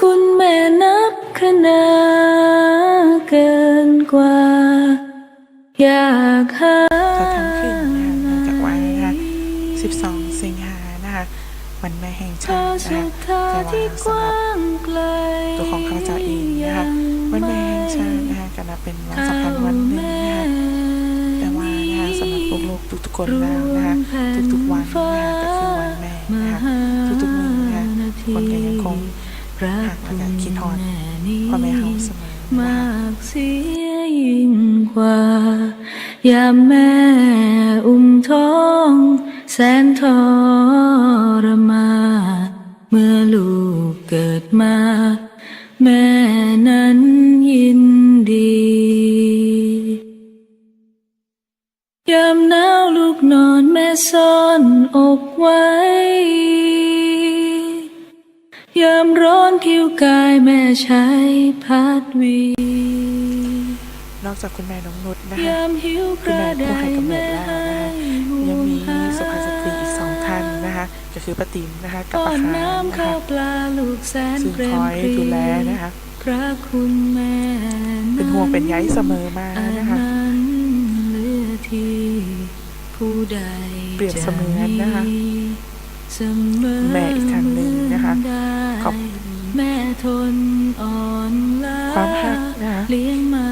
คุณแม่นับคะนาเกินกว่า อยากหาจะทำขึ้นนะคะเนื่องจากว่านะคะ12 สิงหานะคะวันแม่แห่งชาตินะคะดทางแต่ที่ว่ากสำหรับตัวของข้าพเจ้าเองนะคะวันแม่แห่งชาตินะคะก็นับเป็นวันสำคัญวันหนึ่งนะคะแต่ว่านะคะสำหรับลูกๆทุกๆคนแล้วนะคะทุกๆวันนะคะก็คือวันแม่นะคะทุกๆมื้อนะคะคนก็ยังคง หักมันก็คิดทอดพ่อแม่เฮาเสมอมากเสียยิ่งกว่า ยามแม่อุ้มท้อง แสนทรมา เมื่อลูกเกิดมา แม่นั้น ผิวกายแม่ใช้พัดวี นอกจากคุณแม่น้องนุชนะคะยามหิวกระไดคุณแม่ผู้ให้กำเนิดแม่แล้วนะคะให้ยังมีห่วงสุภาพสตรีอีกสองท่านนะคะก็คือป้าติ๋มนะคะกับป้อป้านคานน้ำนะข้าคะวปลาลูกแสนซึ่งเปรคมอยปรีดูแลนะคะพระคุณแม่เป็นห่วงเป็นใยเสมอมาอันนะคะนั้นเหลือที่ผู้ใดเปรียบเสมือนนะคะ ความหักนะคะเลี้ยงมา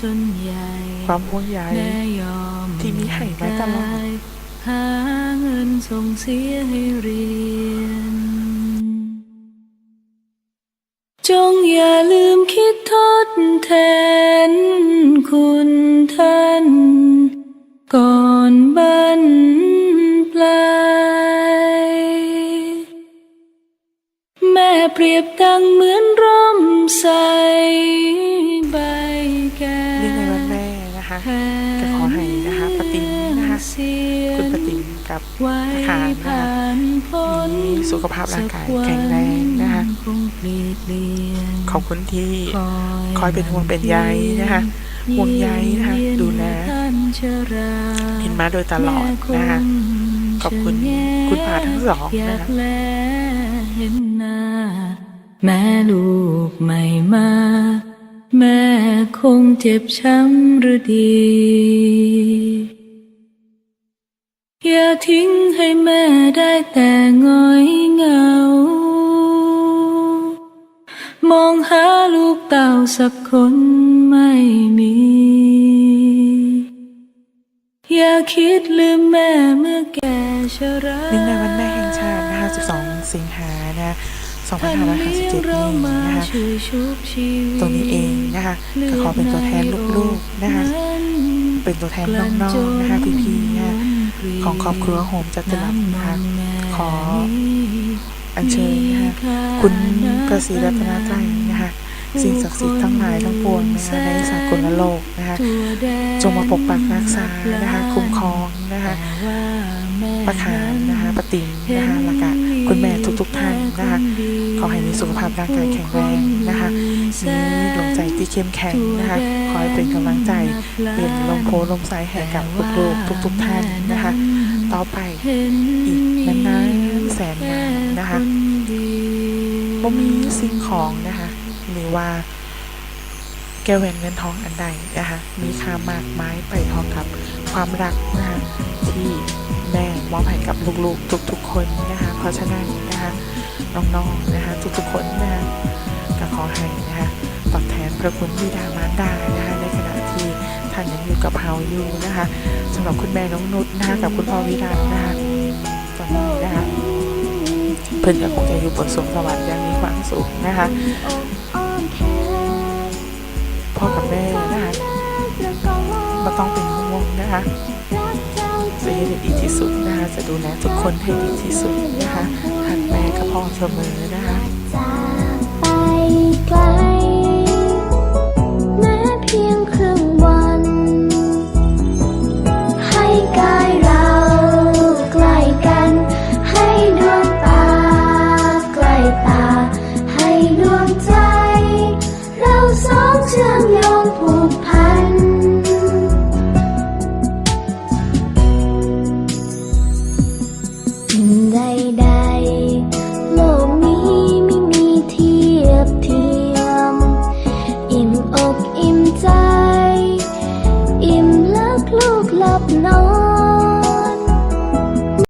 จนใหญ่ ความห่วงใยแม่ยอมที่มีให้มาตลอดได้หาเงินส่งเสียให้เรียน จงอย่าลืมคิดทดแทนคุณท่าน เปรียบดังเหมือนร่มใสใบแก่เนื่องในวันแม่นะคะก็ขอให้นะคะป้าติ๋มนะคะคุณป้าติ๋มกับไว้ป้าขานนะคะผ่านพ้นมีสุขภาพร่างกายแข็งแรงนะคะคงปลีกเลี่ยงขอบคุณที่คอยเป็นห่วงเป็นใยนะคะห่วงใยนะคะดูแลเห็นมาโดยตลอดนะคะขอบคุณคุณพาทั้งสองอยานะกคะแล เห็นหน้า แม่ลูกไม่มา แม่คงเจ็บช้ำหรือดี อย่าทิ้งให้แม่ได้แต่ง้อยเหงา มองหาลูกเต่าสักคนไม่มี คิดลืมแม่เมื่อแก่ชราเนื่องในวันแม่แห่งชาตินะคะ 12 สิงหานะคะ2557นี้นะคะตรงนี้เองนะคะก็ขอเป็นตัวแทนลูกๆนะคะ เป็นตัวแทนน้องๆนะคะพี่ๆนะคะของครอบครัวโฮมจัตุรัสนะคะขออัญเชิญนะคะคุณพระศรีรัตนตรัยนะคะสิ่งศักดิ์สิทธิ์ทั้งหลายทั้งปวงนะคะในสากลโลกนะคะจงมาปกปักรักษานะคะคุ้มครอง นะคะประคานนะคะปติมนะคะแล้วก็คุณแม่ทุกๆท่านนะคะขอให้มีสุขภาพร่างกายแข็งแรงนะคะมีดวงใจที่เข้มแข็งนะคะคอยเป็นกำลังใจเป็นลมโพลมใสให้กับลูกๆทุก ๆ ท่านนะคะ ต่อไปอีกนานๆแสนนานนะคะบ่มีสิ่งของนะคะหรือว่าแก้วแหวนเงินทองอันใดนะคะมีค่ามากมายไปเท่ากับความรักนะคะ ที่แม่มอบให้กับลูกๆ ทุกๆคนนะคะ เพราะฉะนั้นนะคะน้องๆนะคะทุกๆคนนะคะก็ขอให้นะคะตอบแทนพระคุณบิดามารดานะคะในขณะที่ท่านยังอยู่กับเฮาอยู่นะคะสำหรับคุณแม่น้องนุชนะคะกับคุณพ่อวิรัตนะคะตอนนี้นะคะเพิ่อนก็คงจะอยู่บนสวงสวรรค์อย่างมีความสุขนะคะพ่อกับแม่นะคะไม่ต้องเป็นห่วงนะคะ จะให้ดีที่สุดนะคะจะดูแลทุกคนให้ดีที่สุดนะคะหักแม่กับพ่อเสมอนะคะ